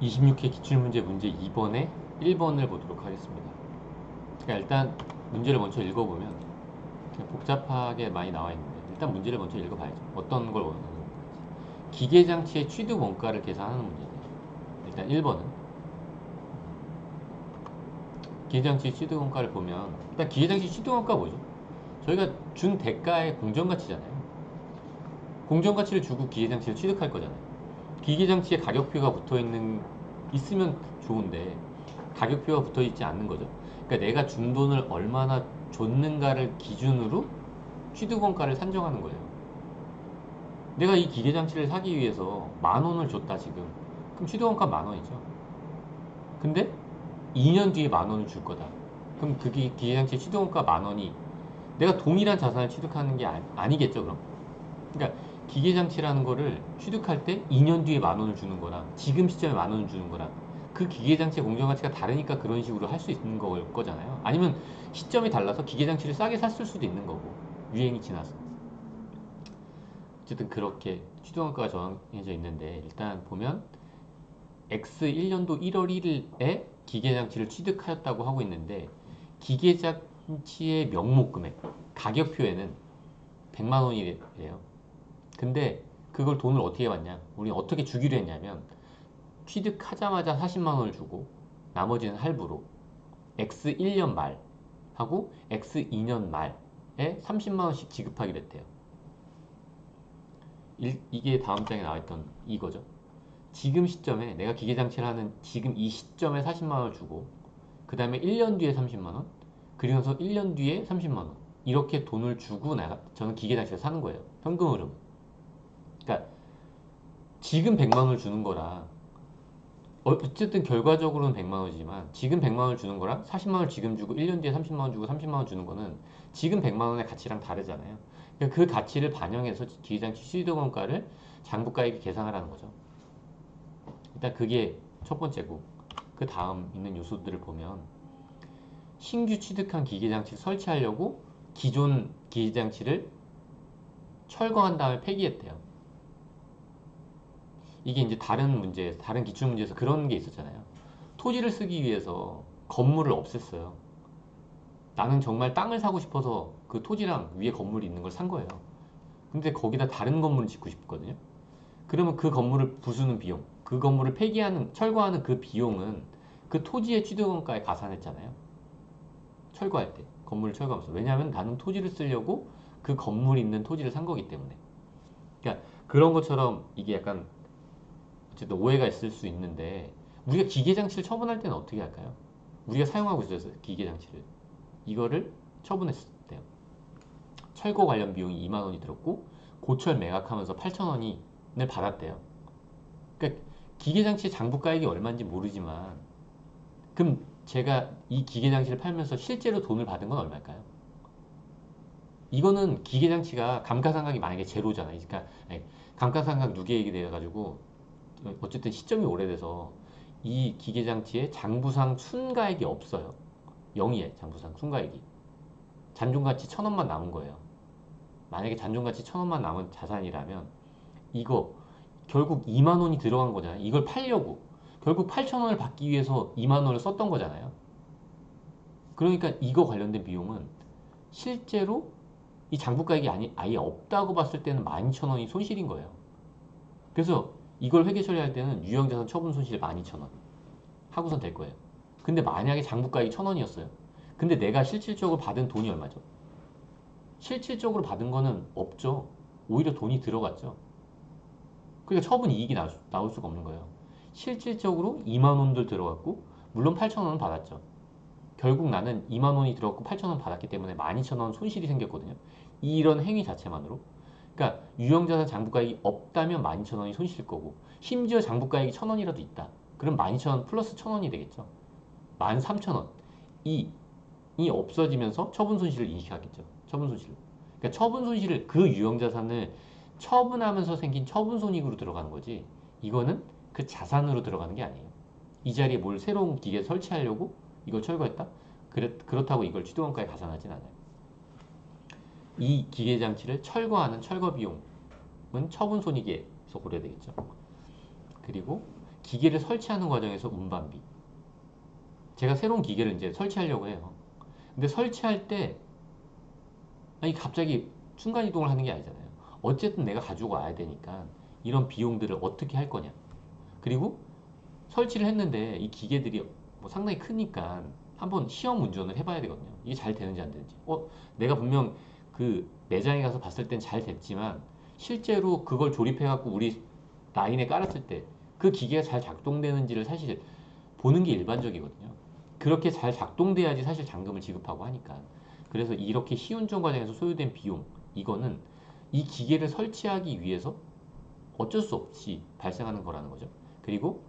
26회 기출문제 문제 2번에 1번을 보도록 하겠습니다. 그러니까 일단 문제를 먼저 읽어보면 복잡하게 많이 나와 있는데 일단 문제를 먼저 읽어봐야죠. 어떤 걸 원하는 건지. 기계장치의 취득 원가를 계산하는 문제예요. 일단 1번은 기계장치 취득 원가를 보면 일단 기계장치 취득 원가 뭐죠? 저희가 준 대가의 공정가치잖아요. 공정가치를 주고 기계장치를 취득할 거잖아요. 기계장치에 가격표가 붙어 있는 있으면 좋은데 가격표가 붙어 있지 않는 거죠. 그러니까 내가 준 돈을 얼마나 줬는가를 기준으로 취득원가를 산정하는 거예요. 내가 이 기계 장치를 사기 위해서 만 원을 줬다 지금. 그럼 취득원가 만 원이죠. 근데 2년 뒤에 만 원을 줄 거다. 그럼 그게 기계 장치 취득원가 만 원이 내가 동일한 자산을 취득하는 게 아니, 아니겠죠, 그럼? 그러니까 기계장치라는 거를 취득할 때 2년 뒤에 만 원을 주는 거랑 지금 시점에 만 원을 주는 거랑 그 기계장치의 공정가치가 다르니까 그런 식으로 할 수 있는 걸 거잖아요. 아니면 시점이 달라서 기계장치를 싸게 샀을 수도 있는 거고 유행이 지나서 어쨌든 그렇게 취득원가가 정해져 있는데 일단 보면 X 1년도 1월 1일에 기계장치를 취득하였다고 하고 있는데 기계장치의 명목 금액 가격표에는 100만 원이래요. 근데 그걸 돈을 어떻게 받냐? 우리 어떻게 주기로 했냐면 취득하자마자 40만 원을 주고 나머지는 할부로 X 1년 말 하고 X 2년 말에 30만 원씩 지급하기로 했대요. 일- 이게 다음 장에 나와 있던 이거죠. 지금 시점에 내가 기계장치를 하는 지금 이 시점에 40만 원을 주고 그 다음에 1년 뒤에 30만 원 그리고서 1년 뒤에 30만 원 이렇게 돈을 주고 내가 저는 기계장치를 사는 거예요. 현금 흐름. 지금 100만 원을 주는 거랑 어- 어쨌든 결과적으로는 100만 원이지만 지금 100만 원을 주는 거랑 40만 원을 지금 주고 1년 뒤에 30만 원 주고 30만 원 주는 거는 지금 100만 원의 가치랑 다르잖아요. 그러니까 그 가치를 반영해서 기계장치 취득원가를 장부가액에 계산하라는 거죠. 일단 그게 첫 번째고 그 다음 있는 요소들을 보면 신규 취득한 기계장치를 설치하려고 기존 기계장치를 철거한 다음에 폐기했대요. 이게 이제 다른 문제, 다른 기출 문제에서 그런 게 있었잖아요. 토지를 쓰기 위해서 건물을 없앴어요. 나는 정말 땅을 사고 싶어서 그 토지랑 위에 건물이 있는 걸 산 거예요. 근데 거기다 다른 건물을 짓고 싶거든요. 그러면 그 건물을 부수는 비용, 그 건물을 폐기하는, 철거하는 그 비용은 그 토지의 취득원가에 가산했잖아요. 철거할 때, 건물을 철거하면서. 왜냐하면 나는 토지를 쓰려고 그 건물이 있는 토지를 산 거기 때문에. 그러니까 그런 것처럼 이게 약간 어쨌든 오해가 있을 수 있는데 우리가 기계장치를 처분할 때는 어떻게 할까요? 우리가 사용하고 있어서 기계장치를 이거를 처분했대요. 철거 관련 비용이 2만 원이 들었고 고철 매각하면서 8천 원을 받았대요. 그러니까 기계장치 장부가액이 얼마인지 모르지만 그럼 제가 이 기계장치를 팔면서 실제로 돈을 받은 건 얼마일까요? 이거는 기계장치가 감가상각이 만약에 제로잖아요. 그러니까 아니, 감가상각 누계액이 돼가지고 어쨌든 시점이 오래돼서 이 기계장치에 장부상 순가액이 없어요. 0이에요. 장부상 순가액이. 잔존가치 천 원만 남은 거예요. 만약에 잔존가치 천 원만 남은 자산이라면 이거 결국 2만 원이 들어간 거잖아요. 이걸 팔려고 결국 8천 원을 받기 위해서 2만 원을 썼던 거잖아요. 그러니까 이거 관련된 비용은 실제로 이 장부가액이 아니, 아예 없다고 봤을 때는 12,000원이 손실인 거예요. 그래서 이걸 회계 처리할 때는 유형자산 처분 손실 12,000원 하고선 될 거예요. 근데 만약에 장부가액이 1,000원이었어요. 근데 내가 실질적으로 받은 돈이 얼마죠? 실질적으로 받은 거는 없죠. 오히려 돈이 들어갔죠. 그러니까 처분 이익이 나, 나올 수가 없는 거예요. 실질적으로 2만 원들 들어갔고 물론 8천 원은 받았죠. 결국 나는 2만 원이 들어갔고 8천 원 받았기 때문에 12,000원 손실이 생겼거든요. 이런 행위 자체만으로. 그러니까 유형자산 장부가액이 없다면 12,000원이 손실일 거고 심지어 장부가액이 1,000원이라도 있다. 그럼 12,000원 플러스 1,000원이 되겠죠. 13,000원. 이, 이 없어지면서 처분 손실을 인식하겠죠. 처분 손실. 그러니까 처분 손실을 그 유형자산을 처분하면서 생긴 처분 손익으로 들어가는 거지. 이거는 그 자산으로 들어가는 게 아니에요. 이 자리에 뭘 새로운 기계 설치하려고 이걸 철거했다? 그렇, 그렇다고 이걸 취득원가에 가산하진 않아요. 이 기계 장치를 철거하는 철거 비용은 처분 손익에서 고려되겠죠. 그리고 기계를 설치하는 과정에서 운반비. 제가 새로운 기계를 이제 설치하려고 해요. 근데 설치할 때 아니 갑자기 순간 이동을 하는 게 아니잖아요. 어쨌든 내가 가지고 와야 되니까 이런 비용들을 어떻게 할 거냐. 그리고 설치를 했는데 이 기계들이 뭐 상당히 크니까 한번 시험 운전을 해봐야 되거든요. 이게 잘 되는지 안 되는지. 어, 내가 분명 그 매장에 가서 봤을 땐 잘 됐지만 실제로 그걸 조립해 갖고 우리 라인에 깔았을 때 그 기계가 잘 작동되는지를 사실 보는 게 일반적이거든요. 그렇게 잘 작동돼야지 사실 잔금을 지급하고 하니까. 그래서 이렇게 시운전 과정에서 소요된 비용, 이거는 이 기계를 설치하기 위해서 어쩔 수 없이 발생하는 거라는 거죠. 그리고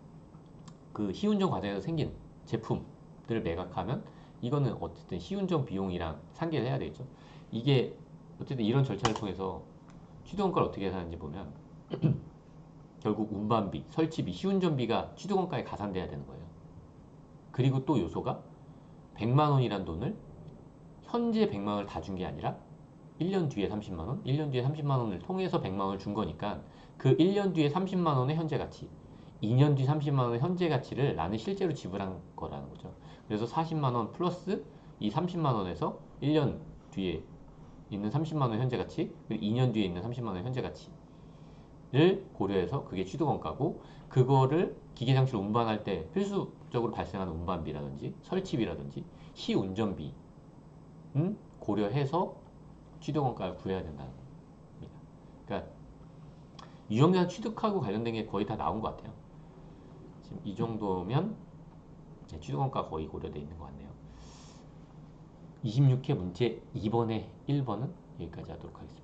그 시운전 과정에서 생긴 제품들을 매각하면 이거는 어쨌든 시운전 비용이랑 상계를 해야 되겠죠. 이게 어쨌든 이런 절차를 통해서 취득원가를 어떻게 하는지 보면 결국 운반비, 설치비, 시운전비가 취득원가에 가산돼야 되는 거예요. 그리고 또 요소가 100만 원이란 돈을 현재 100만 원을 다 준 게 아니라 1년 뒤에 30만 원, 1년 뒤에 30만 원을 통해서 100만 원을 준 거니까 그 1년 뒤에 30만 원의 현재 가치, 2년 뒤 30만 원의 현재 가치를 나는 실제로 지불한 거라는 거죠. 그래서 40만 원 플러스 이 30만 원에서 1년 뒤에 있는 30만 원 현재 가치, 그리고 2년 뒤에 있는 30만 원 현재 가치를 고려해서 그게 취득원가고 그거를 기계 장치를 운반할 때 필수적으로 발생하는 운반비라든지 설치비라든지 시운전비 음 고려해서 취득원가를 구해야 된다는 겁니다. 그러니까 유형자 취득하고 관련된 게 거의 다 나온 것 같아요. 지금 이 정도면 취득원가 거의 고려되어 있는 것 같네요. 26회 문제 2번에 1번은 여기까지 하도록 하겠습니다.